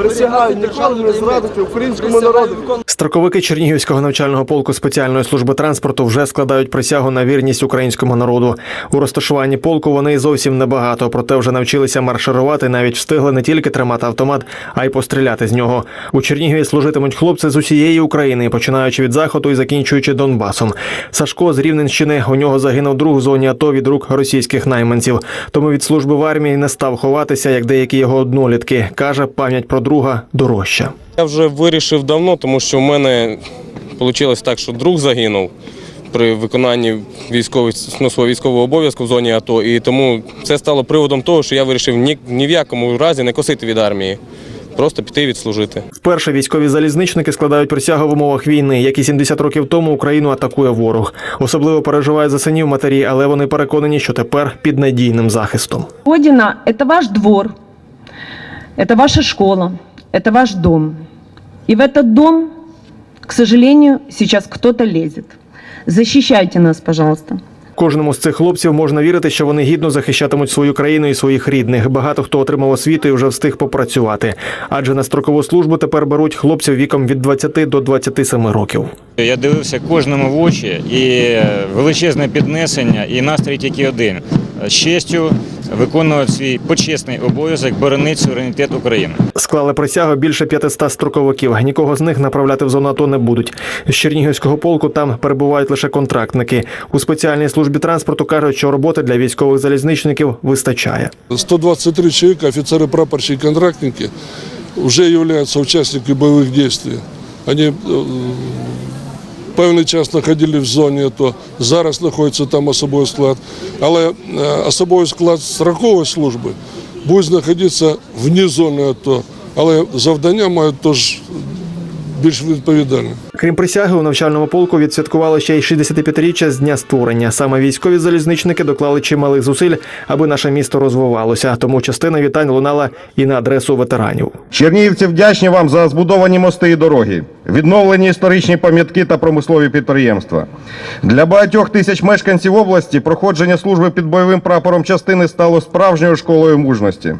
Присягаю ніколи не зрадити українському народу. Строковики Чернігівського навчального полку спеціальної служби транспорту вже складають присягу на вірність українському народу. У розташуванні полку вони зовсім небагато, проте вже навчилися марширувати, навіть встигли не тільки тримати автомат, а й постріляти з нього. У Чернігові служитимуть хлопці з усієї України, починаючи від заходу і закінчуючи Донбасом. Сашко з Рівненщини у нього загинув друг в зоні АТО від рук російських найманців. Тому від служби в армії не став ховатися, як деякі його однолітки. каже, пам'ять про друга дорожча. Я вже вирішив давно, тому що в мене вийшло так, що друг загинув при виконанні військових, ну, свого військового обов'язку в зоні АТО. І тому це стало приводом того, що я вирішив ні, ні в якому разі не косити від армії, просто піти відслужити. Вперше військові залізничники складають присягу в умовах війни, як і 70 років тому Україну атакує ворог. Особливо переживають за синів матері, але вони переконані, що тепер під надійним захистом. Родина – это ваш двор, это ваша школа, это ваш дом. И в этот дом, к сожалению, сейчас кто-то лезет. Защищайте нас, пожалуйста. Кожному з цих хлопців можна вірити, що вони гідно захищатимуть свою країну і своїх рідних. Багато хто отримав освіту і вже встиг попрацювати. Адже на строкову службу тепер беруть хлопців віком від 20 до 27 років. Я дивився кожному в очі і величезне піднесення, і настрій тільки один з честю виконувати свій почесний обов'язок боронити суверенітет України. Склали присягу більше 500 строковиків. Нікого з них направляти в зону АТО не будуть. З Чернігівського полку там перебувають лише контрактники. У спеціальній службі транспорту кажуть, що роботи для військових залізничників вистачає. 123 человека, офицеры, прапорщики, контрактники, уже являются участниками боевых действий. Они э, певний час знаходили в зоні АТО, зараз знаходиться там особовий склад. Але е, особовий склад строкової служби буде знаходитися вні зони АТО. Але завдання мають теж більш відповідальне. Крім присяги, у навчальному полку відсвяткували ще й 65-річчя з дня створення. Саме військові залізничники доклали чималих зусиль, аби наше місто розвивалося. Тому частина вітань лунала і на адресу ветеранів. Чернігівці вдячні вам за збудовані мости і дороги, відновлені історичні пам'ятки та промислові підприємства. Для багатьох тисяч мешканців області проходження служби під бойовим прапором частини стало справжньою школою мужності.